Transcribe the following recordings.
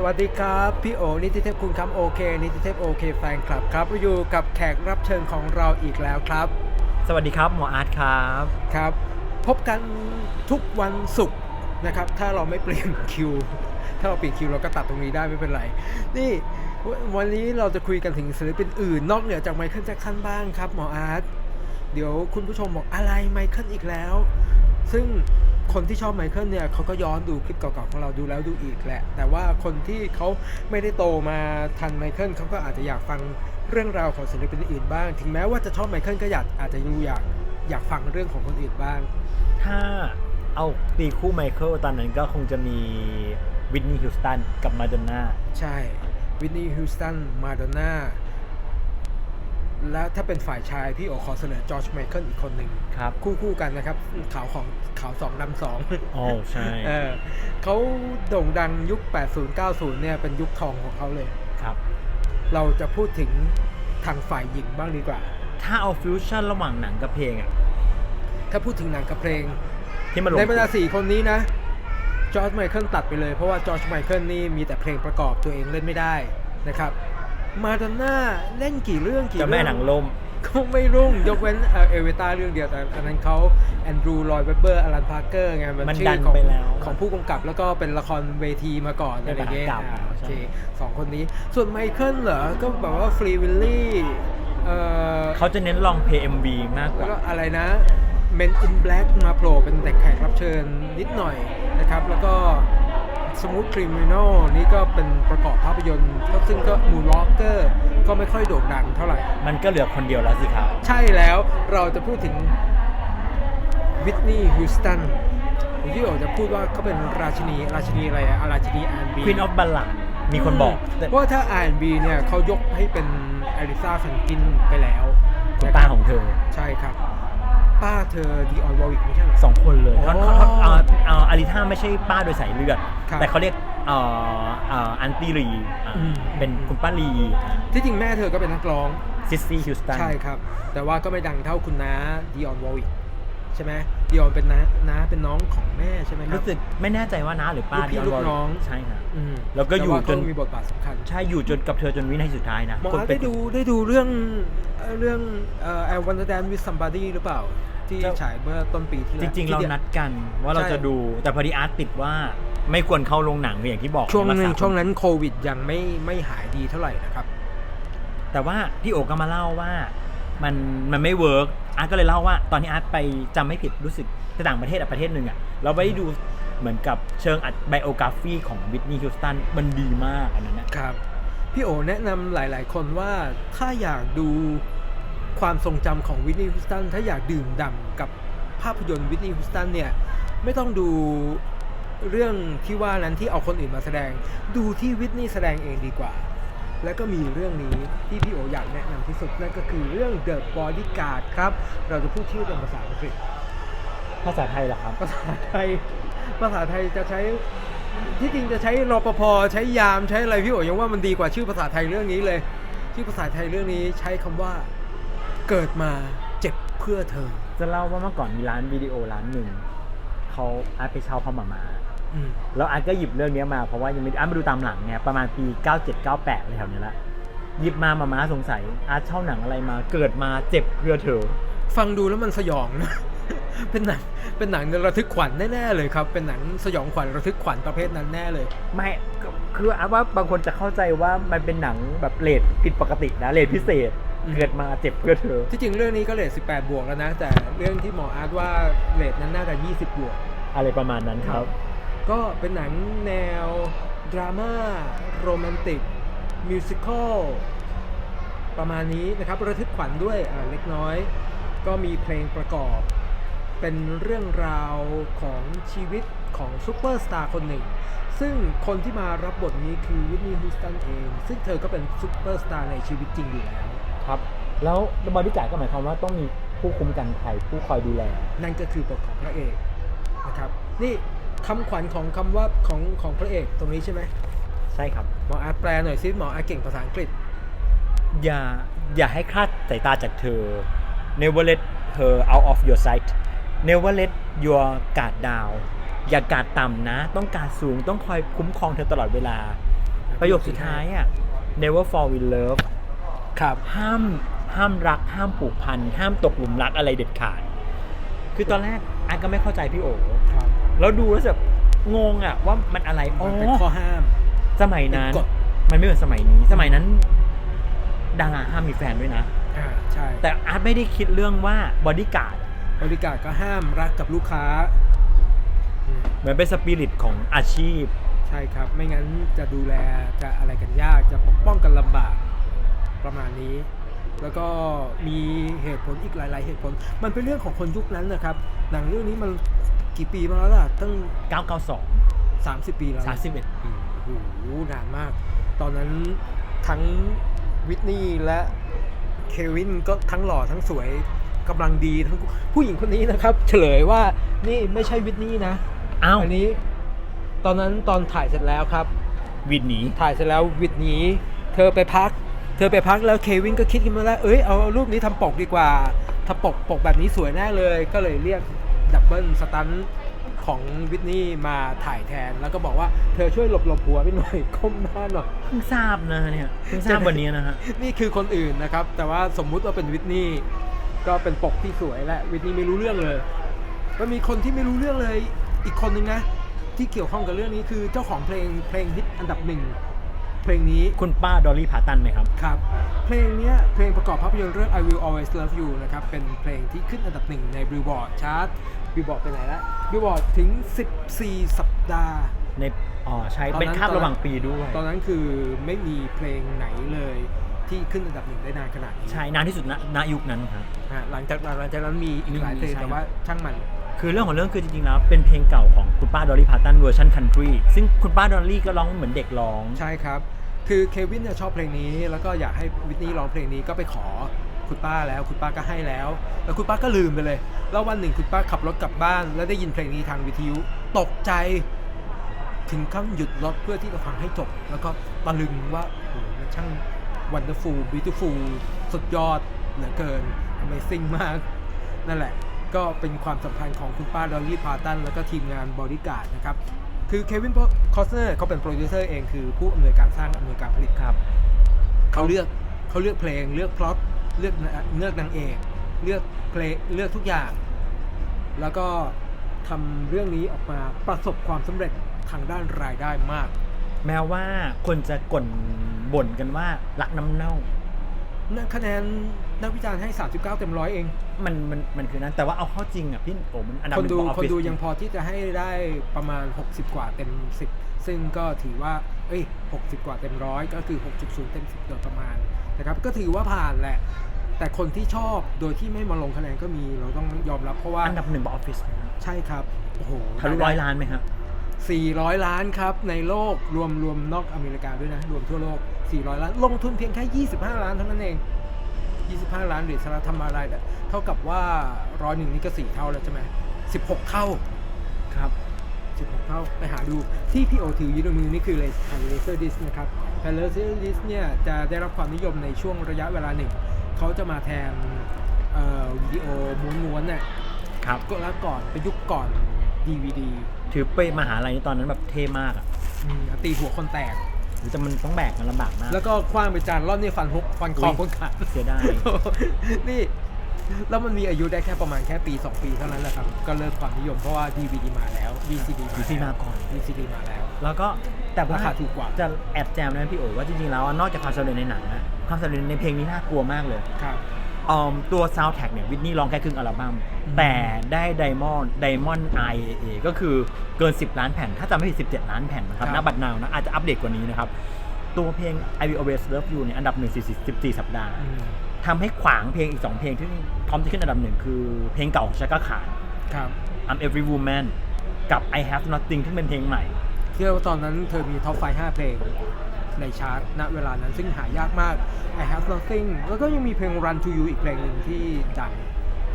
สวัสดีครับ พี่โอนิติเทพคุณคำโอเคนิติเทพโอเคแฟนคลับครับอยู่กับแขกรับเชิญของเราอีกแล้วครับ สวัสดีครับหมออาร์ตครับครับ พบกันทุกวันศุกร์นะครับ ถ้าเราไม่เปลี่ยนคิว ถ้าเราเปลี่ยนคิวเราก็ตัดตรงนี้ได้ไม่เป็นไร นี่ววันนี้เราจะคุยกันถึงศิลปินอื่น นอกเหนือจากไมเคิลแจ็คสันบ้างครับหมออาร์ตเดี๋ยวคุณผู้ชมบอกอะไรไมเคิลอีกแล้ว ซึ่ง คนที่ชอบไมเคิลเนี่ยเขาก็ย้อนดูคลิปเก่าๆของเราดูแล้วดูอีกแหละ แต่ว่าคนที่เขาไม่ได้โตมาทันไมเคิลเขาก็อาจจะอยากฟังเรื่องราวของศิลปินอื่นบ้าง ถึงแม้ว่าจะชอบไมเคิลก็อยากอาจจะยังอยากอยากฟังเรื่องของคนอื่นบ้าง ถ้าเอาตีคู่ไมเคิลตอนนั้นก็คงจะมีวินนี่ฮิวสตันกับมาดอนน่าใช่วินนี่ฮิวสตันมาดอนน่า และถ้าเป็นฝ่ายชายพี่โอขอเสนอจอร์จไมเคิลอีกคนหนึ่งครับ คู่คู่ๆกันนะครับขาวของขาวสองดำสองโอ้ใช่เออเขาโด่งดังยุค 80 90 เนี่ยเป็นยุคทองของเขาเลยครับ เราจะพูดถึงทางฝ่ายหญิงบ้างดีกว่า ถ้าเอาฟิวชั่นระหว่างหนังกับเพลงอะถ้าพูดถึงหนังกับเพลงที่มันลงในบรรดาสี่คนนี้นะจอร์จไมเคิลตัดไปเลยเพราะว่าจอร์จไมเคิลนี่มีแต่เพลงประกอบตัวเองเล่นไม่ได้นะครับ มาดอนน่าเล่นกี่เรื่องกี่จะเรื่แม่หนังลม ก็ไม่รุ่งยกเว้นเอ่อเอเวตาเรื่องเดียวแต่อันนั้นเขาแอนดรูลอยเวเบอร์อลันพาร์เกอร์ไงมันชื่ดันของไปแล้วของผู้กำกับแล้วก็เป็นละครเวทีมาก่อนเป็อะนไรเงี้ยมหากาพย์อ่าโอเคใช่ สองคนนี้ส่วนไมเคิลเหรอ ก็แบบว่าฟรีวิลลี่เอ่อ เขาจะเน้นลองเพลง MV มากกแล้วว่า ก็อะไรนะ Men in Black มาโผล่เป็นแต่แขกรับเชิญนิดหน่อยนะครับ แล้วก็ Smooth Criminal นี่ก็เป็นประกอบภาพยนตร์ก็ซึ่งก็ Moonwalker ก็ไม่ค่อยโด่งดังเท่าไหร่ มันก็เหลือคนเดียวแล้วสิครับ ใช่แล้วเราจะพูดถึงวิทนีย์ฮิวสตันที่โอจะพูดว่าเขาเป็นราชินี ราชินีอะไรอะราชินีอาร์บี Queen of Ballad มีคนบอกแต่เพราะว่าถ้า R&B เนี่ยเขายกให้เป็นอลิซาแฟรงกินไปแล้วคุณป้าของเธอ ใช่ครับ ป้าเธอดีออนวอวิกไม่ใช่เหรอ สองคนเลยอ๋อเขาเขาเขาเอ่อเอ่ออาริท่าไม่ใช่ป้าโดยสายเลือด ครับแต่เขาเรียกเอ่อเอ่ออันตี้รีอ่าอืม เป็นคุณป้าลีที่จริงแม่เธอก็เป็นนักร้อง ซิสซี่ฮิวสตัน ใช่ครับ แต่ว่าก็ไม่ดังเท่าคุณน้าดีออนวอวิก ใช่ไหมดีออนเป็นน้าน้าเป็นน้องของแม่ใช่ไหมครับ รู้สึกไม่แน่ใจว่าน้าหรือป้าลูกพี่ที่ลูกน้อง ใช่ครับ อืมแล้วก็อยู่ต่าจน เขามีบทบาทสำคัญใช่อยู่จนกับเธอจนวินาทีสุดท้ายนะหมอคนอาร์ตเป็ได้น ดูได้ดูเรื่องเอ่อเรื่องเอ่อ I Want to Dance with Somebody หรือเปล่า ที่เจ้า ฉายเมื่อต้นปีที่จแล้วริง ๆ เราที่นัดกันว่าเราใช่ จะดูแต่พอดีอาร์ตติดว่าไม่ควรเข้าโรงหนังอย่างที่บอกช่วงหนึงรักษาช่วงนั้นโควิดยังไม่ไม่หายดีเท่าไหร่นะครับ แต่ว่าพี่โอก็มาเล่าว่า มันมันไม่เวิร์กอาร์ตก็เลยเล่าว่า ตอนที่อาร์ตไปจำไม่ผิดรู้สึกที่ต่างประเทศอะประเทศหนึ่งอะเราไปดูเหมือนกับเชิงอัดไบโอกราฟีของวิทนีย์ฮิวสตันมันดีมากอันนั้นนะ ครับ พี่โอแนะนำหลาย ๆ คนว่าถ้าอยากดูความทรงจำของวิ t นี y ์ o ูสตันถ้าอยากดื่มด่ำกับภาพยนตร์วิ t นี y ์ o ูสตันเนี่ย ไม่ต้องดูเรื่องที่ว่านั้นที่เอาคนอื่นมาแสดง ดูที่วิ t นี y แสดงเองดีกว่า แล้วก็มีเรื่องนี้ที่พี่โออยากแนะนำที่สุดนั่นก็คือเรื่อง The Bodyguard ครับ เราจะพูดชื่อเป็นภาษาอังกฤษ ภาษาไทยเหรอครับ ภาษาไทย ภาษาไทยจะใช้ที่จริงจะใช้รปภใช้ยามใช้อะไรพี่โอ๋ยังว่ามันดีกว่าชื่อภาษาไทยเรื่องนี้เลย ชื่อภาษาไทยเรื่องนี้ใช้คำว่าเกิดมาเจ็บเพื่อเธอ จะเล่าว่าเมื่อก่อนมีร้านวิดีโอร้านหนึ่งเขาอาร์ตไปเช่าเขามามา อืม แล้วอาร์ตก็หยิบเรื่องนี้มาเพราะว่ายังไม่อาร์ตมาดูตามหลังไงประมาณปี 97 98อะไรแถวนี้ละหยิบมามามาสงสัยอาร์ตเช่าหนังอะไรมาเกิดมาเจ็บเพื่อเธอ ฟังดูแล้วมันสยองนะ เป็นหนัง เป็นหนังระทึกขวัญแน่ๆเลยครับ เป็นหนังสยองขวัญระทึกขวัญประเภทนั้นแน่เลย ไม่ก็คืออาร์ตว่าบางคนจะเข้าใจว่ามันเป็นหนังแบบเลทผิดปกตินะเลทพิเศษ อืม เกิดมาเจ็บเพื่อเธอ ที่จริงเรื่องนี้ก็เรท18 บวกแล้วนะ แต่เรื่องที่หมออาร์ตว่าเรทนั้นน่าจะ 20 บวก อะไรประมาณนั้นครับ ก็เป็นหนังแนว ดราม่า โรแมนติก มิวสิควลประมาณนี้นะครับระทึกขวัญด้วยอ่าเล็กน้อย ก็มีเพลงประกอบ เป็นเรื่องราวของชีวิตของซูเปอร์สตาร์คนหนึ่ง ซึ่งคนที่มารับบทนี้คือวินนี่ฮูสตันเอง ซึ่งเธอก็เป็นซูเปอร์สตาร์ในชีวิตจริงอยู่แล้วครับแล้วบริจาคก็หมายความว่าต้องมีผู้คุมกันภัยผู้คอยดูแล นั่นก็คือบทของพระเอกนะครับนี่ คำขวัญของคำว่าของของพระเอกตรงนี้ใช่ไหมใช่ครับ หมออาร์ตแปลหน่อยซิหมออาร์ตเก่งภาษาอังกฤษ อย่าอย่าให้คลาดสายตาจากเธอ never let her out of your sight never let your guard down อย่ากาดต่ำนะ ต้องการสูงต้องคอยคุ้มครองเธอตลอดเวลา ประโยคสุดท้ายอะ never fall in love ครับห้ามห้ามรัก ห้ามผูกพัน ห้ามตกหลุมรักอะไรเด็ดขาด คือตอนแรกอันก็ไม่เข้าใจพี่โอครับ แล้วดูแล้วแบบงงอะ ว่ามันอะไรอ๋อมันเป็นข้อห้าม สมัยนั้น เป็นกฎ มันไม่เหมือนสมัยนี้ สมัยนั้นดาราห้ามมีแฟนด้วยนะ อ่าใช่แต่อาร์ตไม่ได้คิดเรื่องว่าบอดี้การ์ดบริการก็ห้ามรักกับลูกค้าอืมเหมือนเป็นสปิริตของอาชีพ ใช่ครับ ไม่งั้นจะดูแลจะอะไรกันยากจะปกป้องกันลำบาก ประมาณนี้ แล้วก็มีเหตุผลอีกหลาย ๆ เหตุผล มันเป็นเรื่องของคนยุคนั้นนะครับ หนังเรื่องนี้มันกี่ปีมาแล้วล่ะ ตั้ง 992 30 ปีแล้วนะ31 ปี โอ้โหนานมาก ตอนนั้นทั้งวิทนี่และเควินก็ทั้งหล่อทั้งสวยกำลังดีทั้งคู่ผู้หญิงคนนี้นะครับ เฉลยว่านี่ไม่ใช่วิทนี่นะ อ้าวอันนี้ตอนนั้นตอนถ่ายเสร็จแล้วครับ วินหนีถ่ายเสร็จแล้ววิทนี้ เธอไปพัก เธอไปพักแล้วเควินก็คิดขึ้นมาแล้วเอ้ยเอารูปนี้ทำปกดีกว่า ถ้าปกปกแบบนี้สวยแน่เลย ก็เลยเรียกดับเบิลสตันท์ของวิทนี่มาถ่ายแทนแล้วก็บอกว่าเธอช่วยหลบหลบหัวไปหน่อยก้มหน้าหน่อยเพิ่งทราบนะเนี่ยเพิ่งทราบวันนี้นะฮะนี่คือคนอื่นนะครับ แต่ว่าสมมุติว่าเป็นวิทนี่ก็เป็นปกที่สวยและวิทนี่ไม่รู้เรื่องเลยมันมีคนที่ไม่รู้เรื่องเลยอีกคนนึงนะที่เกี่ยวข้องกับเรื่องนี้คือเจ้าของเพลงเพลงฮิตอันดับหนึ่ง เพลงนี้คุณป้าดอลลี่พาตันไหมครับ ครับ เพลงเนี้ยเพลงประกอบภาพยนตร์เรื่อง I Will Always Love You นะครับ เป็นเพลงที่ขึ้นอันดับหนึ่งใน Billboard ชาร์ต Billboard ไปไหนแล้ว Billboard ถึง 14 สัปดาห์ ในอ๋อใช่ตอนนั้นเป็นคาบระหว่างปีด้วย ตอนนั้นคือไม่มีเพลงไหนเลยที่ขึ้นอันดับหนึ่งได้นานขนาดนี้ใช่นานที่สุดณณยุคนั้นครับฮะหลังจากหลังจากนั้นมีอีกหลายเพลงมีใช่แต่ว่าช่างมันคือเรื่องของเรื่องคือจริงๆแล้วเป็นเพลงเก่าของคุณป้าดอลลี่พาตันเวอร์ชันคันทรีซึ่งคุณป้าดอลลี่ก็ร้องเหมือนเด็กร้อง ใช่ครับ คือเควินเนี่ยชอบเพลงนี้ แล้วก็อยากให้วิทนี่ร้องเพลงนี้ก็ไปขอคุณป้าแล้วคุณป้าก็ให้แล้ว แล้วคุณป้าก็ลืมไปเลย แล้ววันหนึ่งคุณป้าขับรถกลับบ้าน แล้วได้ยินเพลงนี้ทางวิทยุตกใจ ถึงขั้นหยุดรถเพื่อที่จะฟังให้จบ แล้วก็ตะลึงว่าโอ้โหมันช่าง wonderful beautiful สุดยอดเหลือเกิน amazing มาก นั่นแหละ ก็เป็นความสัมพันธ์ของคุณป้าดอลลี่พาตันแล้วก็ทีมงานบริการดนะครับ คือเควิน คอสเนอร์เขาเป็นโปรดิวเซอร์เองคือผู้อำนวยการสร้างอำนวยการผลิตครับเขาเลือกเขาเลือกเพลงเลือกพล็อตเลือกเลือกนางเอกเลือกเพลงเลือกทุกอย่าง แล้วก็ทำเรื่องนี้ออกมาประสบความสำเร็จทางด้านรายได้มาก แม้ว่าคนจะก่นบ่นกันว่ารักน้ำเน่า คะแนนนักวิจารณ์ให้ 39 เต็มร้อยเอง มันมันมันคือนั้นแต่ว่าเอาเข้าจริงอะพี่โอ้มันอันดับคนดูหงของคนดู Office ยังพอที่จะให้ได้ประมาณ 60 กว่าเต็ม 10 ซึ่งก็ถือว่า เอ้ย 60 กว่าเต็มร้อยก็คือ 6.0 เต็ม 10 โดยประมาณนะครับ ก็ถือว่าผ่านแหละ แต่คนที่ชอบโดยที่ไม่มาลงคะแนนก็มีเราต้องยอมรับเพราะว่าอันดับหนึ่งบออฟฟิศใช่ครับโอ้โหทะลุร้อยล้านไหมครับ400 ล้านครับในโลกรวมรวมนอกอเมริกาด้วยนะ รวมทั่วโลก 400 ล้าน ลงทุนเพียงแค่ 25 ล้านเท่านั้นเอง 25 ล้านเหรียญสหรัฐทำอะไรเนี่ยเท่ากับว่าร้อยหนึ่งนี่ก็ 4 เท่าแล้วใช่ไหม16 เท่าครับ16 เท่าไปหาดูที่พี่โอถืออยืนมือนี่คือเลยไทเลเซอร์ดิสนะครับไทเลเซอร์ดิสเนี่ยจะได้รับความนิยมในช่วงระยะเวลาหนึ่ง เขาจะมาแทนเอ่อวิดีโอม้วนๆเนี่ยครับก็แล้วก่อนเป็นยุคก่อน DVD ถือไปมหาลัยนี่ตอนนั้นแบบเท่มากอะอืมตีหัวคนแตก หรือแต่มันต้องแบกมันลำบากมาก แล้วก็คว้างไปจานร่อนนี่ฟันฮุกฟันคอคนขาด เสียดาย นี่แล้วมันมีอายุได้แค่ประมาณแค่ปี 2 ปีเท่านั้นแหละครับ ก็เลิกความนิยมเพราะว่า DVD มาแล้ว VCD มา VCD มาก่อน VCD มาแล้ว แล้วก็แต่ว่าราคาถูกกว่า จะแอบแจมนะพี่โอ๋ว่าจริงๆแล้วนอกจากความสำเร็จในหนังนะความสำเร็จในเพลงนี้น่ากลัวมากเลย ครับ ออมตัวซาวด์แท็กเนี่ยวิทนี่ร้องแค่ครึ่งอัลบั้มอืมแต่ได้ไดมอนด์ไดมอนด์ IAA ก็คือเกิน 10 ล้านแผ่น ถ้าจำไม่ผิด 17 ล้านแผ่นนะครับ ณบัตรนาวนะอาจจะอัปเดตกว่านี้นะครับ ตัวเพลง I Will Always Love You เนี่ยอันดับ1 14 สัปดาห์อืมทำให้ขวางเพลงอีก 2 เพลงที่พร้อมจะขึ้นอันดับหนึ่งคือเพลงเก่าของชักกะขาน ครับ I'm Every Woman กับ I Have Nothing ที่เป็นเพลงใหม่ เชื่อว่าตอนนั้นเธอมีท็อปไฟ5เพลง ในชาร์ตณเวลานั้นซึ่งหายากมาก I Have Nothing แล้วก็ยังมีเพลง Run to You อีกเพลงหนึ่งที่ดัง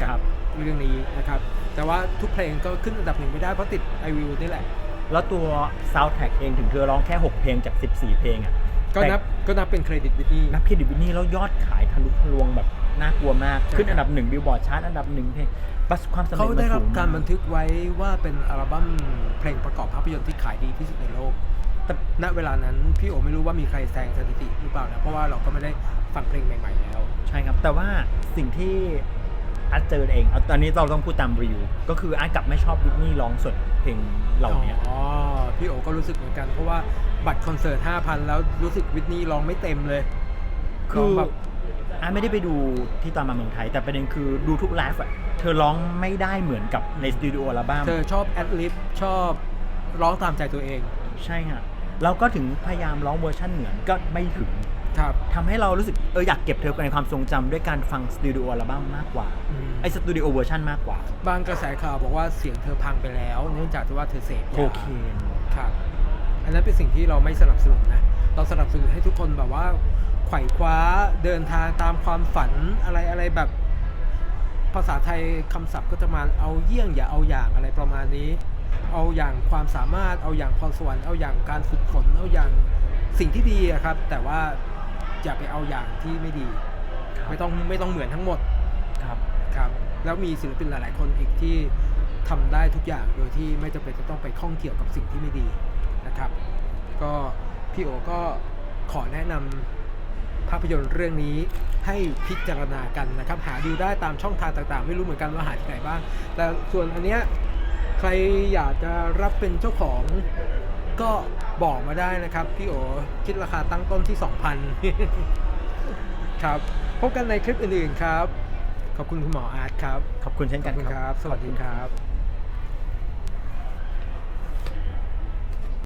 กับเรื่องนี้นะครับ แต่ว่าทุกเพลงก็ขึ้นอันดับหนึ่งไม่ได้เพราะติด I Will นี่แหละ แล้วตัวซาวด์แท็กเองถึงเธอร้องแค่ 6 เพลงจาก 14 เพลงอะก็นับก็นับเป็นเครดิตวิทนี่นับเครดิตวินนี่แล้วยอดขายทะลุทะลวงแบบน่ากลัวมากใช่ขึ้นอันดับหนึ่งบิลบอร์ดชาร์ตอันดับหนึ่งเพลงประสบความสำเร็จเขาได้รับมันสูงการบันทึกไว้ว่าเป็นอัลบั้มเพลงประกอบภาพยนตร์ที่ขายดีที่สุดในโลก แต่ณเวลานั้นพี่โอไม่รู้ว่ามีใครแซงสถิติหรือเปล่านะเพราะว่าเราก็ไม่ได้ฟังเพลงใหม่ ๆ แล้ว ใช่ครับ แต่ว่าสิ่งที่อาร์ตเจอเองเอาตอนนี้เราต้องพูดตามรีวิวก็คืออาร์ตกลับไม่ชอบวิทนี่ร้องสดเพลงเหล่าเนี้ย อ๋อ พี่โอก็รู้สึกเหมือนกัน เพราะว่าบัตรคอนเสิร์ต 5,000 แล้วรู้สึกวิทนี่ร้องไม่เต็มเลยคืร้องแบบอาร์ตไม่ได้ไปดูที่ตอนมาเมืองไทย แต่ประเด็นคือดูทุกไลฟ์อะเธอร้องไม่ได้เหมือนกับในสตูดิโออัลบั้มเธอชอบแอดลิฟชอบร้องตามใจตัวเอง ใช่ฮะ เราก็ถึงพยายามร้องเวอร์ชันเหมือนก็ไม่ถึงครับทำให้เรารู้สึกเอออยากเก็บเธอในความทรงจำด้วยการฟังสตูดิโออัลบั้มมากกว่าอืม ไอสตูดิโอเวอร์ชันมากกว่าบางกระแสข่าวบอกว่าเสียงเธอพังไปแล้ว เนื่องจากที่ว่าเธอเสพโคยาเคน ครับอันนั้นเป็นสิ่งที่เราไม่สนับสนุนนะ เราสนับสนุนให้ทุกคนแบบว่าไขว่คว้าเดินทางตามความฝันอะไรอะไรแบบ ภาษาไทยคำศัพท์ก็จะมาเอาเยี่ยงอย่าเอาอย่างอะไรประมาณนี้ เอาอย่างความสามารถ เอาอย่างพรสวรรค์เอาอย่างการฝึกฝนเอาอย่างสิ่งที่ดีอะครับ แต่ว่าอย่าไปเอาอย่างที่ไม่ดีไม่ต้องไม่ต้องเหมือนทั้งหมดครับ ครับ แล้วมีศิลปินหลาย ๆ คนอีกที่ทำได้ทุกอย่างโดยที่ไม่จำเป็นจะต้องไปข้องเกี่ยวกับสิ่งที่ไม่ดีนะครับ ก็พี่โอก็ขอแนะนำภาพยนตร์เรื่องนี้ให้พิจารณากันนะครับ หาดูได้ตามช่องทางต่าง ๆ ไม่รู้เหมือนกันว่าหาที่ไหนบ้าง แต่ส่วนอันเนี้ยใครอยากจะรับเป็นเจ้าของก็บอกมาได้นะครับ พี่โอคิดราคาตั้งต้นที่ 2,000 ครับ พบกันในคลิปอื่นๆครับ ขอบคุณคุณหมออาร์ตครับ ขอบคุณเช่นขกัอนบคุณคครับ รับ สวัสดีครับ